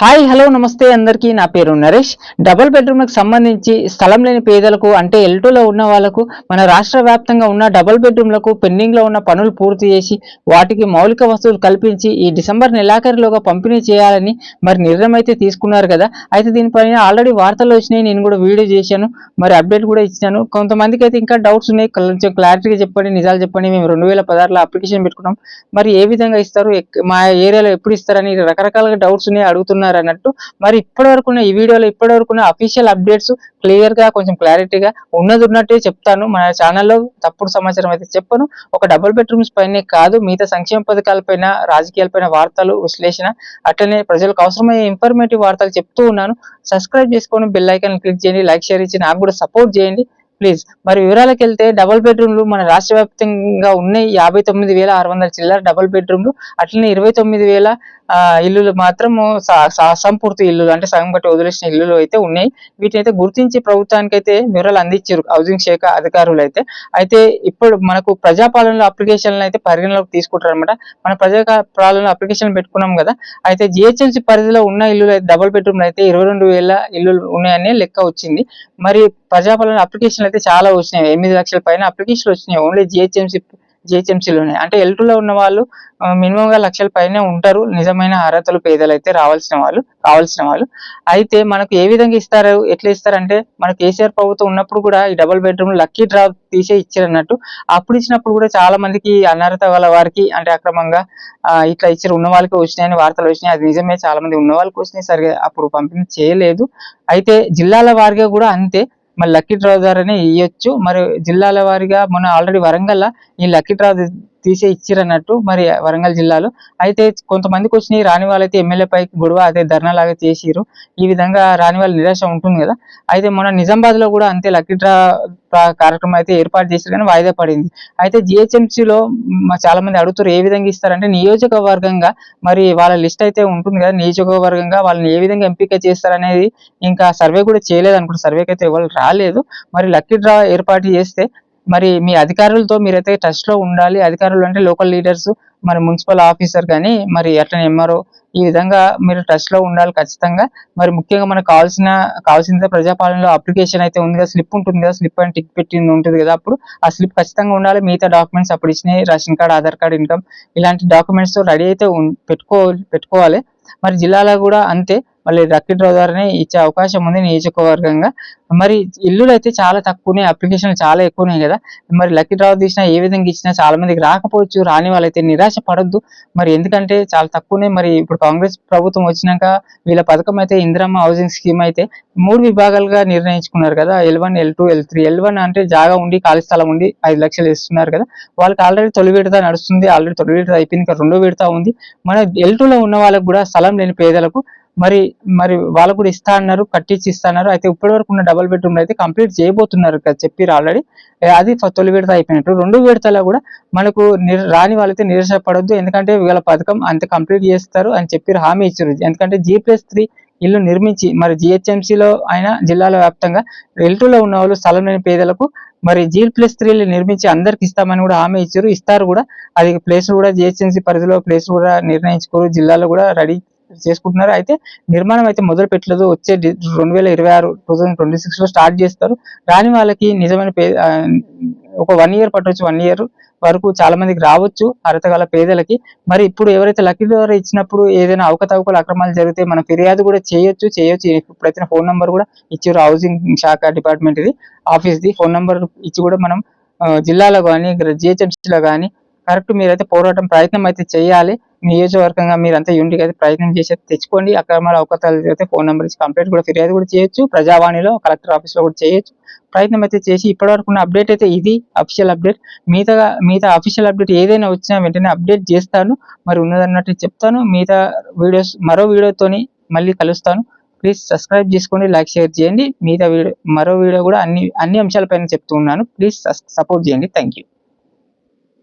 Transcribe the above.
Hi hello నమస్తే అందరికీ. నా పేరు నరేష్. డబుల్ బెడ్రూమ్లకు సంబంధించి స్థలం లేని పేదలకు అంటే ఎల్టూలో ఉన్న వాళ్ళకు మన రాష్ట్ర వ్యాప్తంగా ఉన్న డబుల్ బెడ్రూమ్లకు పెండింగ్లో ఉన్న పనులు పూర్తి చేసి వాటికి మౌలిక వసతులు కల్పించి ఈ డిసెంబర్ నెలాఖరులోగా పంపిణీ చేయాలని మరి నిర్ణయం అయితే తీసుకున్నారు కదా. అయితే దీనిపైన ఆల్రెడీ వార్తలు వచ్చినాయి నేను కూడా వీడియో చేశాను మరి అప్డేట్ కూడా ఇచ్చాను కొంతమందికి అయితే ఇంకా డౌట్స్ ఉన్నాయి కొంచెం క్లారిటీగా చెప్పండి నిజాలు చెప్పండి. మేము రెండు వేల పదహారులో అప్లికేషన్ పెట్టుకున్నాం. మరి ఏ విధంగా ఇస్తారు మా ఏరియాలో ఎప్పుడు ఇస్తారని రకరకాలుగా డౌట్స్ ఉన్నాయి అడుగుతున్నారు. అన్నట్టు. మరి ఇప్పటి వరకు ఈ వీడియోలో ఇప్పటి వరకు అఫీషియల్ అప్డేట్స్ క్లియర్గా కొంచెం క్లారిటీగా ఉన్నది ఉన్నట్టే చెప్తాను. మన ఛానల్లో తప్పుడు సమాచారం అయితే చెప్పను. ఒక డబుల్ బెడ్రూమ్స్ పైనే కాదు మిగతా సంక్షేమ పథకాలపైన రాజకీయాలపైన వార్తలు విశ్లేషణ అట్లనే ప్రజలకు అవసరమయ్యే ఇన్ఫర్మేటివ్ వార్తలు చెప్తూ ఉన్నాను. సబ్స్క్రైబ్ చేసుకొని బెల్ ఐకాన్ క్లిక్ చేయండి లైక్ షేర్ ఇచ్చి నాకు కూడా సపోర్ట్ చేయండి. ప్లీజ్ మరి వివరాలకు వెళ్తే డబుల్ బెడ్రూమ్లు మన రాష్ట్ర వ్యాప్తంగా ఉన్నాయి. యాభై తొమ్మిది వేల ఆరు వందల చిల్లర డబుల్ బెడ్రూమ్లు అట్లనే ఇరవై తొమ్మిది వేల ఇల్లులు మాత్రము సంపూర్తి అసంపూర్తి ఇల్లులు అంటే సగం కట్టి వదిలేసిన ఇల్లులు అయితే ఉన్నాయి. వీటిని అయితే గుర్తించి ప్రభుత్వానికి అయితే వివరాలు అందించారు హౌసింగ్ శాఖ అధికారులు అయితే అయితే ఇప్పుడు మనకు ప్రజాపాలనలో అప్లికేషన్లు అయితే పరిగణలోకి తీసుకుంటారు అనమాట మన ప్రజాపాలనలో అప్లికేషన్ పెట్టుకున్నాం కదా. అయితే జిహెచ్ఎంసీ పరిధిలో ఉన్న ఇల్లులు అయితే డబుల్ బెడ్రూమ్లు అయితే ఇరవై రెండు వేల ఇల్లులు ఉన్నాయని లెక్క వచ్చింది. మరి ప్రజాపాలన అప్లికేషన్ అప్లికేషన్లు అయితే చాలా వచ్చినాయి. ఎనిమిది లక్షల పైన అప్లికేషన్లు వచ్చినాయి. ఓన్లీ జిహెచ్ఎంసీ జిహెచ్ఎంసీలోనే అంటే ఎల్టూలో ఉన్న వాళ్ళు మినిమం గా లక్షల పైనే ఉంటారు. నిజమైన అర్హతలు పేదలు అయితే రావాల్సిన వాళ్ళు కావాల్సిన వాళ్ళు. అయితే మనకు ఏ విధంగా ఇస్తారు? ఎట్లా ఇస్తారంటే మన కేసీఆర్ ప్రభుత్వం ఉన్నప్పుడు కూడా ఈ డబుల్ బెడ్రూమ్ లక్కీ డ్రా తీసే ఇచ్చారన్నట్టు. అప్పుడు ఇచ్చినప్పుడు కూడా చాలా మందికి అనర్హత వాళ్ళ వారికి అంటే అక్రమంగా ఇట్లా ఇచ్చారు. ఉన్న వాళ్ళకి వచ్చినాయని వార్తలు వచ్చినాయి. అది నిజమే. చాలా మంది ఉన్న వాళ్ళకి వచ్చినాయి సరిగా అప్పుడు పంపిణీ చేయలేదు. అయితే జిల్లాల వారిగా కూడా అంతే. మరి లక్కీ డ్రా ద్వారానే ఇవ్వచ్చు మరి జిల్లాల వారిగా మొన్న ఆల్రెడీ వరంగల్ ఈ లక్కీ డ్రా తీసే ఇచ్చిరన్నట్టు మరి వరంగల్ జిల్లాలో. అయితే కొంతమందికి వచ్చినాయి రాని వాళ్ళైతే ఎమ్మెల్యే పైకి గొడవ అదే ధర్నా లాగా చేసిరు ఈ విధంగా రాని వాళ్ళ నిరాశ ఉంటుంది కదా. అయితే మొన్న నిజామాబాద్లో కూడా అంతే లక్కీ డ్రా కార్యక్రమం అయితే ఏర్పాటు చేశారు కానీ వాయిదా పడింది. అయితే జిహెచ్ఎంసీలో లో చాలా మంది అడుగుతారు ఏ విధంగా ఇస్తారంటే నియోజకవర్గంగా మరి వాళ్ళ లిస్ట్ అయితే ఉంటుంది కదా. నియోజకవర్గంగా వాళ్ళని ఏ విధంగా ఎంపిక చేస్తారనేది ఇంకా సర్వే కూడా చేయలేదు అనుకుంటా. సర్వేకి అయితే ఎవరు రాలేదు. మరి లక్కీ డ్రా ఏర్పాటు చేస్తే మరి మీ అధికారులతో మీరైతే టచ్లో ఉండాలి. అధికారులు అంటే లోకల్ లీడర్స్ మరి మున్సిపల్ ఆఫీసర్ కానీ మరి అట్లనే ఎంఆర్ఓ ఈ విధంగా మీరు టచ్లో ఉండాలి ఖచ్చితంగా. మరి ముఖ్యంగా మనకు కావాల్సిన కావాల్సిన ప్రజాపాలనలో అప్లికేషన్ అయితే ఉంది కదా స్లిప్ ఉంటుంది కదా స్లిప్ అని టిక్ పెట్టింది ఉంటుంది కదా అప్పుడు ఆ స్లిప్ ఖచ్చితంగా ఉండాలి. మిగతా డాక్యుమెంట్స్ అప్పుడు ఇచ్చినాయి ration card Aadhaar card income ఇలాంటి డాక్యుమెంట్స్ రెడీ అయితే పెట్టుకో పెట్టుకోవాలి. మరి జిల్లాలో కూడా అంతే. మళ్ళీ లక్కీ ద్వారానే ఇచ్చే అవకాశం ఉంది నియోజకవర్గంగా. మరి ఇల్లులు అయితే చాలా తక్కువనే అప్లికేషన్లు చాలా ఎక్కువనే కదా. మరి లక్కీ డ్రా తీసినా ఏ విధంగా ఇచ్చినా చాలా మందికి రాకపోవచ్చు రాని వాళ్ళైతే నిరాశ పడొద్దు. మరి ఎందుకంటే చాలా తక్కువనే మరి ఇప్పుడు కాంగ్రెస్ ప్రభుత్వం వచ్చినాక వీళ్ళ పథకం అయితే ఇందిరమ్మ హౌసింగ్ స్కీమ్ అయితే మూడు విభాగాలుగా నిర్ణయించుకున్నారు కదా. L one L two L three L one అంటే జాగా ఉండి ఖాళీ స్థలం ఉండి ఐదు లక్షలు ఇస్తున్నారు కదా. వాళ్ళకి ఆల్రెడీ తొలి విడత నడుస్తుంది. ఆల్రెడీ తొలి విడత అయిపోయింది. ఇంకా రెండో విడత ఉంది. మన ఎల్లో ఉన్న వాళ్ళకి కూడా స్థలం లేని పేదలకు మరి మరి వాళ్ళకు కూడా ఇస్తా అన్నారు కట్టించి ఇస్తా అన్నారు. అయితే ఇప్పటి వరకు ఉన్న డబల్ బెడ్రూమ్ అయితే కంప్లీట్ చేయబోతున్నారు కదా చెప్పారు ఆల్రెడీ అది తొలి విడత అయిపోయినట్టు. రెండు విడతలో కూడా మనకు రాని వాళ్ళైతే పడద్దు ఎందుకంటే వీళ్ళ పథకం అంత కంప్లీట్ చేస్తారు అని చెప్పి హామీ ఇచ్చారు. ఎందుకంటే జీ ప్లస్ త్రీ ఇల్లు నిర్మించి మరి జిహెచ్ఎంసీలో లో అయినా జిల్లాల వ్యాప్తంగా ఎల్టూలో ఉన్న వాళ్ళు స్థలం లేని పేదలకు మరి జీ ప్లస్ త్రీలు నిర్మించి అందరికి ఇస్తామని కూడా హామీ ఇచ్చారు. ఇస్తారు కూడా. అది ప్లేస్ కూడా జిహెచ్ఎంసీ పరిధిలో ప్లేస్ కూడా నిర్ణయించుకోరు. జిల్లాలో కూడా రెడీ చేసుకుంటున్నారు అయితే నిర్మాణం అయితే మొదలు పెట్టలేదు. వచ్చే రెండు వేల ఇరవై ఆరు టూ థౌసండ్ ట్వంటీ సిక్స్లో స్టార్ట్ చేస్తారు. రాని వాళ్ళకి నిజమైన ఒక వన్ ఇయర్ పట్టవచ్చు వన్ ఇయర్ వరకు చాలా మందికి రావచ్చు అర్హత గల పేదలకి. మరి ఇప్పుడు ఎవరైతే లక్కీ ద్వారా ఇచ్చినప్పుడు ఏదైనా అవకతవకలు అక్రమాలు జరిగితే మనం ఫిర్యాదు కూడా చేయొచ్చు చేయొచ్చు. ఇప్పుడైతే ఫోన్ నంబర్ కూడా ఇచ్చారు హౌసింగ్ శాఖ డిపార్ట్మెంట్ ఇది ఆఫీస్ ది ఫోన్ నంబర్ ఇచ్చి కూడా మనం జిల్లాలో కానీ జిహెచ్ఎంసీలో కానీ కరెక్ట్ మీరైతే పోరాటం ప్రయత్నం అయితే చేయాలి. నియోజకవర్గంగా మీరంతా యూనిట్గా అయితే ప్రయత్నం చేసి తెచ్చుకోండి. అక్రమాల అవకతాలు అయితే ఫోన్ నెంబర్ ఇచ్చి కంప్లైంట్ కూడా ఫిర్యాదు కూడా చేయొచ్చు. ప్రజావాణిలో కలెక్టర్ ఆఫీస్లో కూడా చేయొచ్చు. ప్రయత్నం అయితే చేసి ఇప్పటివరకు ఉన్న అప్డేట్ అయితే ఇది అఫీషియల్ అప్డేట్ మిగతా మిగతా అఫీషియల్ అప్డేట్ ఏదైనా వచ్చినా వెంటనే అప్డేట్ చేస్తాను. మరి ఉన్నదన్నట్టు చెప్తాను. మిగతా వీడియోస్ మరో వీడియోతోని మళ్ళీ కలుస్తాను. ప్లీజ్ సబ్స్క్రైబ్ చేసుకోండి లైక్ షేర్ చేయండి. మిగతా వీడియో మరో వీడియో కూడా అన్ని అన్ని అంశాలపైన చెప్తూ ఉన్నాను. ప్లీజ్ సపోర్ట్ చేయండి. Thank you